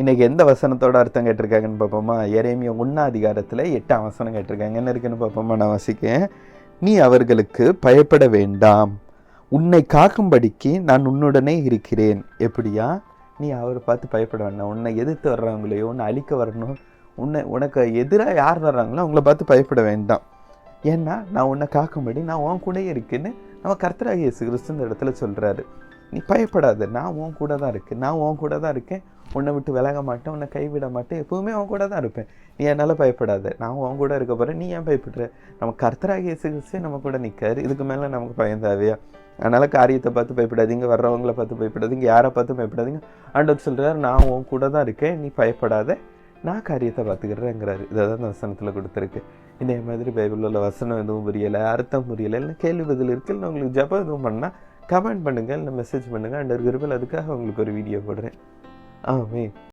இன்றைக்கி எந்த வசனத்தோட அர்த்தம் கேட்டிருக்காங்கன்னு பார்ப்போமா? எரேமிய ஒன்றா அதிகாரத்தில் எட்டாம் வசனம் கேட்டிருக்காங்க. என்ன இருக்குன்னு பார்ப்போமா? நான் வாசிக்கேன் நீ அவர்களுக்கு பயப்பட வேண்டாம். உன்னை காக்கும்படிக்கு நான் உன்னுடனே இருக்கிறேன். எப்படியா? நீ அவரை பார்த்து பயப்பட வேண்டாம். உன்னை எதிர்த்து வர்றவங்களையோ உன்னை அழிக்க வரணும் உன்னை உனக்கு எதிராக யார் வர்றாங்களோ அவங்கள பார்த்து பயப்பட வேண்டாம். ஏன்னா நான் உன்னை காக்கும்படி நான் உன் கூடயே இருக்குன்னு நம்ம கர்த்தராகிய இயேசு கிறிஸ்து இந்த இடத்துல சொல்கிறாரு நீ பயப்படாத நான் உன் கூட தான் இருக்கேன். நான் உன் கூட தான் இருக்கேன். உன்னை விட்டு விலக மாட்டேன். உன்னை கைவிட மாட்டேன். எப்பவுமே உன் கூட தான் இருப்பேன். நீ என்னால் பயப்படாத. நான் உன் கூட இருக்க போகிறேன் நீ ஏன் பயப்படுற? நம்ம கர்த்தராகிய இயேசு நம்ம கூட நிற்காரு இதுக்கு மேலே நமக்கு பயம் தேவையா? அதனால் காரியத்தை பார்த்து பயப்படாதீங்க. வர்றவங்கள பார்த்து பயப்படாதீங்க. யாரை பார்த்து பயப்படாதீங்க? ஆண்டவர் சொல்கிறார் நான் உன் கூட தான் இருக்கேன். நீ பயப்படாத. நான் காரியத்தை பார்த்துக்கிறேங்கிறாரு. இதை தான் இந்த வசனத்தில் கொடுத்துருக்கு. இதே மாதிரி பைபிளில் உள்ள வசனம் எதுவும் புரியலை அர்த்தம் புரியலை இல்லை கேள்வி பதில் இருக்கு இல்லை உங்களுக்கு ஜெபம் எதுவும் பண்ணால் கமெண்ட் பண்ணுங்கள் இல்லை மெசேஜ் பண்ணுங்கள் அண்ட் கிருபில் அதுக்காக உங்களுக்கு ஒரு வீடியோ போடுறேன். ஆமே